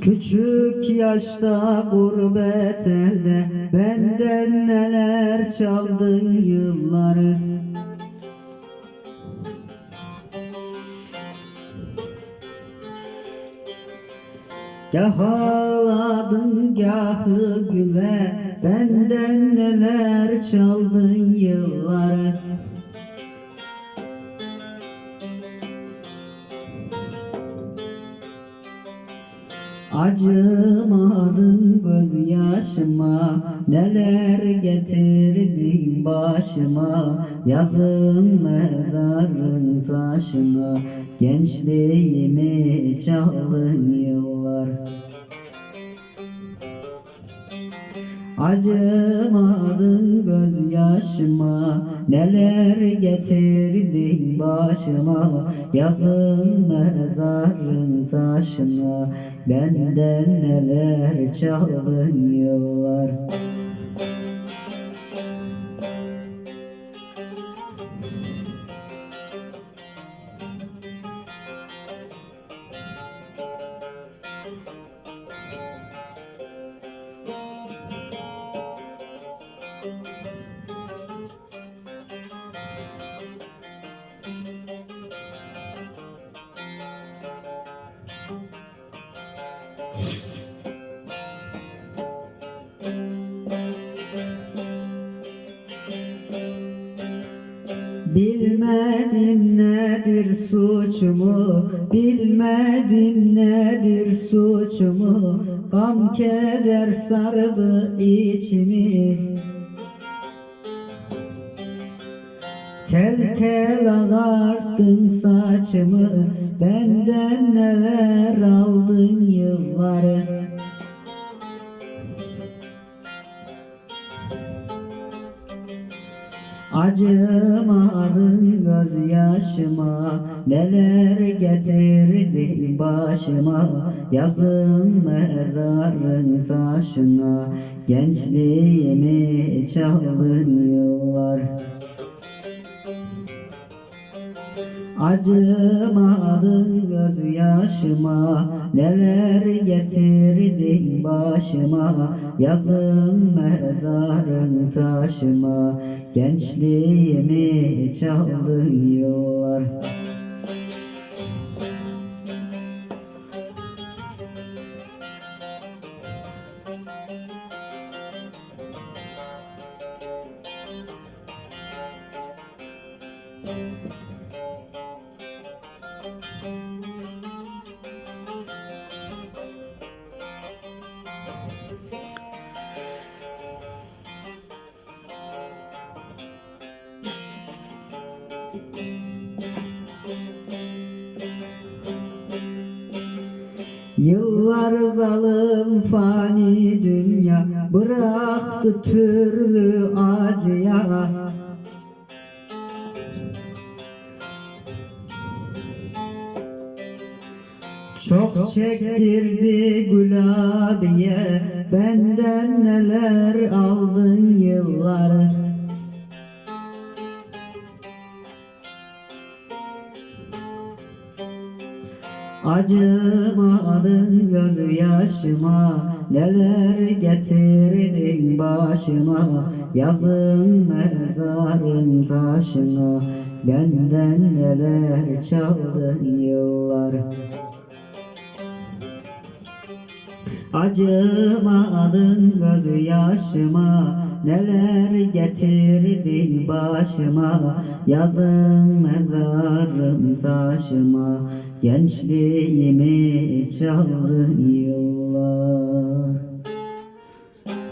Küçük yaşta gurbet elde Benden neler çaldın yılları? Gah ağladın gahı güle Benden neler çaldın yılları. Acımadın gözyaşıma Neler getirdin başıma? Yazın mezarın taşına Gençliğimi çaldın yıllar. Acımadın gözyaşıma Neler getirdin başıma? Yazın mezarın taşına Benden neler çaldın yıllar Bilmedim nedir suçumu Bilmedim nedir suçumu. Gam keder sardı içimi. Tel tel ağarttın saçımı Benden neler aldın yılları Acımadın gözyaşıma Neler getirdin başıma? Yazın mezarın taşına Gençliğimi çaldın yıllar Acımadın gözyaşıma Neler getirdin başıma? Yazın mezarın taşıma Gençliğimi çaldın yıllar Yıllar zalim fani dünya Bıraktı türlü acıya. Çok çektirdi gulabiye Benden neler aldın yılları Acımadın gözyaşıma Neler getirdin başıma? Yazın mezarın taşına Benden neler çaldın yıllar? Acımadın gözyaşıma Neler getirdin başıma? Yazın mezarım taşıma Gençliğimi çaldın yıllar